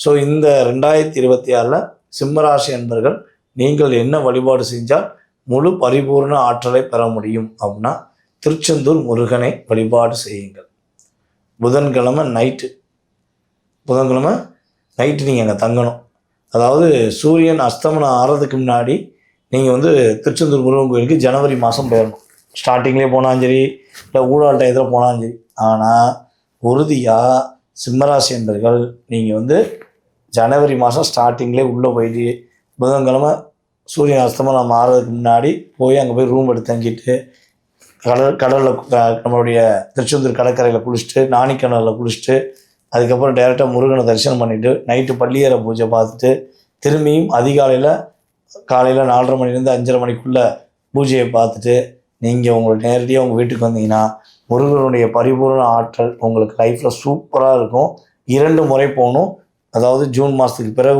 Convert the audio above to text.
So இந்த ரெண்டாயிரத்தி இருபத்தி ஆறில் சிம்மராசி என்பர்கள் நீங்கள் என்ன வழிபாடு செஞ்சால் முழு பரிபூர்ண ஆற்றலை பெற முடியும் அப்படின்னா திருச்செந்தூர் முருகனை வழிபாடு செய்யுங்கள். புதன்கிழமை நைட்டு புதன்கிழமை நைட்டு நீங்கள் அங்கே தங்கணும். அதாவது சூரியன் அஸ்தமனம் ஆறதுக்கு முன்னாடி நீங்கள் வந்து திருச்செந்தூர் முருகன் கோயிலுக்கு ஜனவரி மாதம் போயிடணும் ஸ்டார்டிங்லேயே போனாலும் சரி இல்லை ஊழல் டயத்தில் போனாலும் சரி. ஆனால் உறுதியாக சிம்மராசி என்பர்கள் நீங்கள் வந்து ஜனவரி மாதம் ஸ்டார்டிங்லேயே உள்ளே போயிட்டு புதன்கிழமை சூரியன் அஸ்தமனம் ஆறதுக்கு முன்னாடி போய் அங்கே போய் ரூம் எடுத்து தங்கிட்டு கடல் கடலில் நம்மளுடைய திருச்செந்தூர் கடற்கரையில் குளிச்சுட்டு நாணிக்கணலில் குளிச்சுட்டு அதுக்கப்புறம் டேரெக்டாக முருகனை தரிசனம் பண்ணிவிட்டு நைட்டு பள்ளியேற பூஜை பார்த்துட்டு திரும்பியும் அதிகாலையில் காலையில் நாலரை மணிலேருந்து அஞ்சரை மணிக்குள்ளே பூஜையை பார்த்துட்டு நீங்கள் உங்களுக்கு நேரடியாக உங்கள் வீட்டுக்கு வந்தீங்கன்னா முருகனுடைய பரிபூர்ண ஆற்றல் உங்களுக்கு லைஃப்பில் சூப்பராக இருக்கும். இரண்டு முறை போகணும். அதாவது ஜூன் மாதத்துக்கு பிறகு